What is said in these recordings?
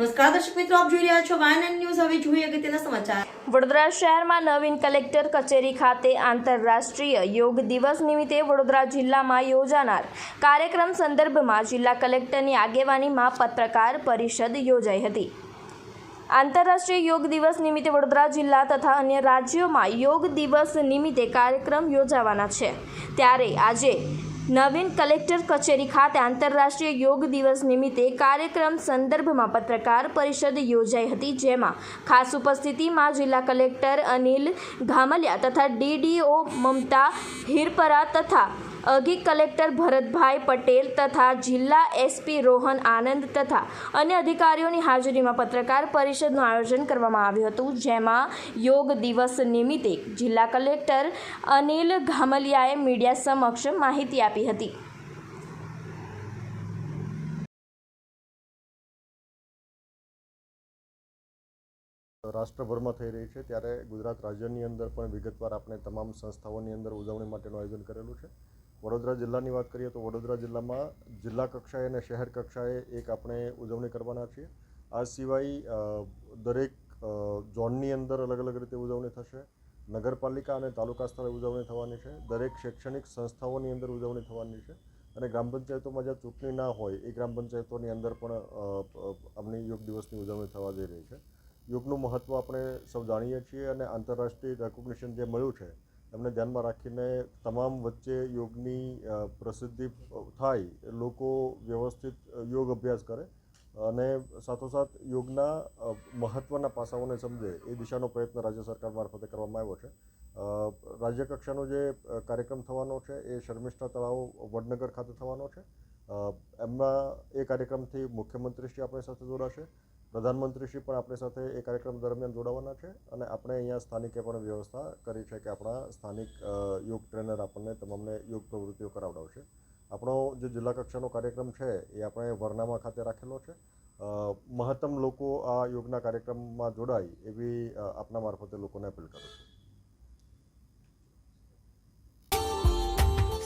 નમસ્કાર, દર્શક મિત્રો, આપ જોઈ રહ્યા છો વાયન ન્યૂઝ. હવે જોઈએ અગત્યના સમાચાર. વડોદરા શહેરમાં નવીન કલેક્ટર કચેરી ખાતે આંતરરાષ્ટ્રીય યોગ દિવસ નિમિત્તે વડોદરા જિલ્લામાં યોજાનાર કાર્યક્રમ સંદર્ભમાં જિલ્લા કલેક્ટરની આગેવાનીમાં પત્રકાર પરિષદ યોજાઈ હતી. આંતરરાષ્ટ્રીય યોગ દિવસ નિમિત્તે વડોદરા જિલ્લા તથા અન્ય રાજ્યોમાં યોગ દિવસ નિમિત્તે કાર્યક્રમ યોજાવાના છે. ત્યારે આજે નવીન કલેક્ટર કચેરી ખાતે આંતરરાષ્ટ્રીય યોગ દિવસ નિમિત્તે કાર્યક્રમ સંદર્ભમાં પત્રકાર પરિષદ યોજાઈ હતી, જેમાં ખાસ ઉપસ્થિતિમાં જિલ્લા કલેક્ટર અનિલ ઘામલિયા તથા ડીડીઓ મમતા હિરપરા તથા અઘી કલેક્ટર ભરતભાઈ પટેલ તથા જિલ્લા એસપી રોહન આનંદ તથા અન્ય અધિકારીઓની હાજરીમાં પત્રકાર પરિષદનું આયોજન કરવામાં આવ્યું હતું, જેમાં યોગ દિવસ નિમિત્તે જિલ્લા કલેક્ટર અનિલ ઘામલિયાએ મીડિયા સમક્ષ માહિતી આપી હતી. રાષ્ટ્રભરમાં થઈ રહી છે, ત્યારે ગુજરાત રાજ્યની અંદર પણ વિગતવાર આપણે તમામ સંસ્થાઓની અંદર ઉજવણી માટેનું આયોજન કરેલું છે. વડોદરા જિલ્લાની વાત કરીએ તો વડોદરા જિલ્લામાં જિલ્લા કક્ષાએ અને શહેર કક્ષાએ એક આપણે ઉજવણી કરવાના છીએ. આ સિવાય દરેક ઝોનની અંદર અલગ અલગ રીતે ઉજવણી થશે. નગરપાલિકા અને તાલુકા સ્તરે ઉજવણી થવાની છે. દરેક શૈક્ષણિક સંસ્થાઓની અંદર ઉજવણી થવાની છે. અને ગ્રામ પંચાયતોમાં જ્યાં ચૂંટણી ના હોય એ ગ્રામ પંચાયતોની અંદર પણ અ, યોગ દિવસની ઉજવણી થવા જઈ રહી છે. યોગનું મહત્ત્વ આપણે સૌ જાણીએ છીએ અને આંતરરાષ્ટ્રીય રેકોગ્નિશન જે મળ્યું છે એમને ધ્યાનમાં રાખીને તમામ વચ્ચે યોગની પ્રસિદ્ધિ થાય લોકો વ્યવસ્થિત યોગ અભ્યાસ કરે અને સાથોસાથ યોગના મહત્ત્વના પાસાઓને સમજે એ દિશાનો પ્રયત્ન રાજ્ય સરકાર મારફતે કરવામાં આવ્યો છે. રાજ્ય કક્ષાનો જે કાર્યક્રમ થવાનો છે એ શર્મિષ્ઠા તળાવ વડનગર ખાતે થવાનો છે. એમના એમાં એ કાર્યક્રમથી મુખ્યમંત્રીશ્રી આપણી સાથે જોડાશે. પ્રધાનમંત્રીશ્રી પણ આપણી સાથે એ કાર્યક્રમ દરમિયાન જોડાવાના છે અને આપણે અહીંયા સ્થાનિકે પણ વ્યવસ્થા કરી છે કે આપણા સ્થાનિક યોગ ટ્રેનર આપણને તમામને યોગ પ્રવૃત્તિઓ કરાવડાવશે. આપણો જે જિલ્લા કક્ષાનો કાર્યક્રમ છે એ આપણે વરનામા ખાતે રાખેલો છે. મહત્તમ લોકો આ યોગના કાર્યક્રમમાં જોડાય એવી આપના મારફતે લોકોને અપીલ કરું છું.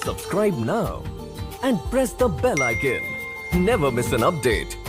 Subscribe now and press the bell icon never miss an update.